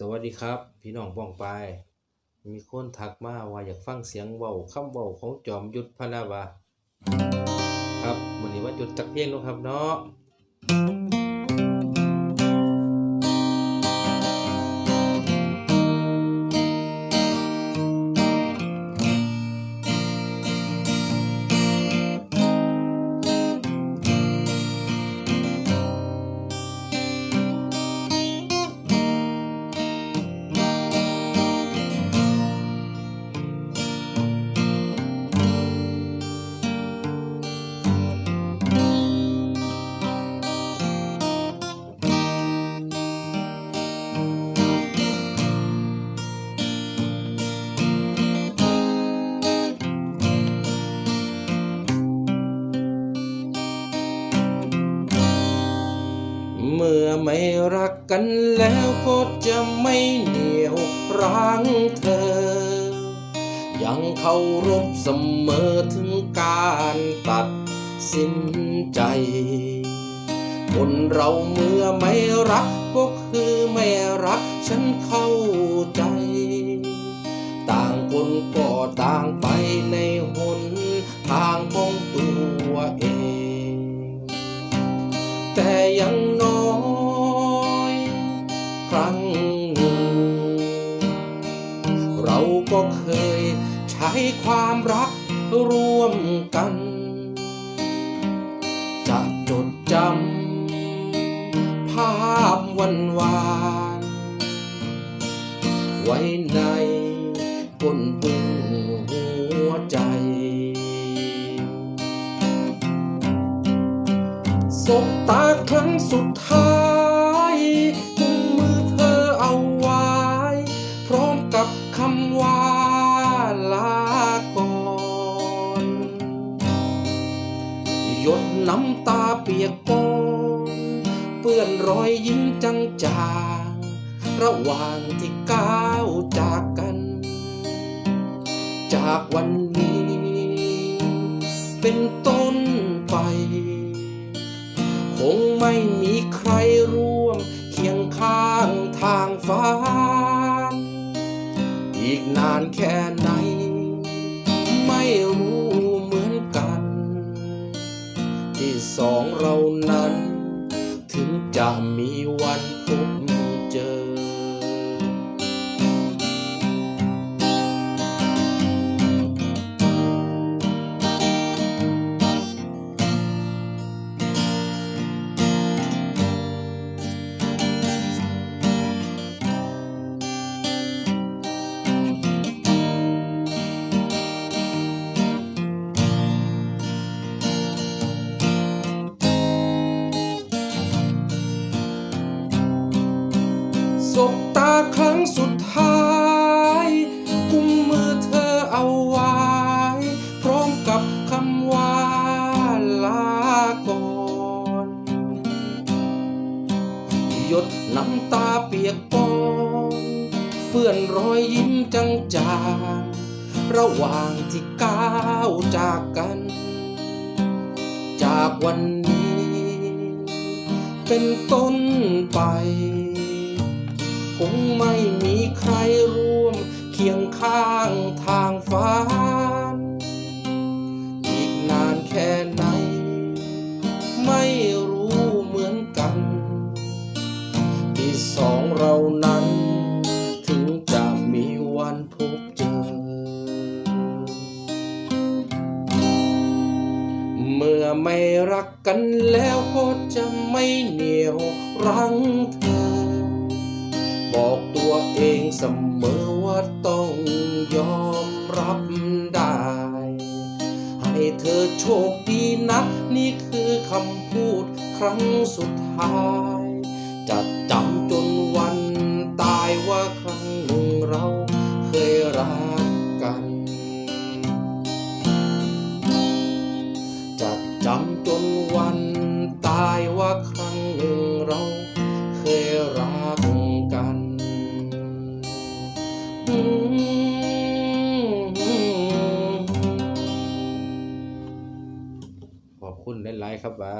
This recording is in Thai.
สวัสดีครับ พี่น้องป้องไป มีคนทักมาว่าอยากฟังเสียงเบาคำเบาของจอมยุทธพนาวาครับวันนี้ว่าจุดจักเพียงนะครับเนาะ เมื่อไม่รักกันแล้วก็จะไม่เหนียวรั้งเธอ ยังเคารพเสมอถึงการตัดสินใจ คนเราเมื่อไม่รักก็คือไม่รักฉันเข้าใจ ต่างคนก็ต่างไปในหนทางของ ก็เคยใช้ความรักร่วมกัน จะจดจำภาพวันวาน ไว้ในก้นบึ้งหัวใจ สบตาครั้งสุดท้าย หยดน้ำตาเปียกปอนเปื้อนรอยยิ้มจังจางๆระหว่างที่ก้าวจากกัน จากวันนี้ เป็นต้นไป คงไม่มีใครร่วมเคียงข้างทางฟ้า อีกนานแค่ ถึ บตาครั้งสุดท้ายกุมมือเธอเอาไว้ พร้อมกับคำว่าลาก่อนหยดน้ำตาเปียกปอนเปื้อนรอยยิ้มจังจางๆระหว่างที่ก้าวจากกัน จากวันนี้ เป็นต้นไป คงไม่มีใครร่วมเคียงข้างทางฟ้าอีกนานแค่ไหน ไม่รู้เหมือนกัน ที่สองเรานั้น ถึงจะมีวันพบเจอ เมื่อไม่รักกันแล้วก็จะไม่เหนียวรั้งเธอ บอกตัวเองเสมอว่าต้องยอมรับได้ ให้เธอโชคดีนะ นี่คือคำพูดครั้งสุดท้าย จะจำจนวันตายว่าครั้งหนึ่งเราเคยรักกัน จะจำจนวันตายว่าครั้งหนึ่งเรา ขอบคุณหลายๆครับว่า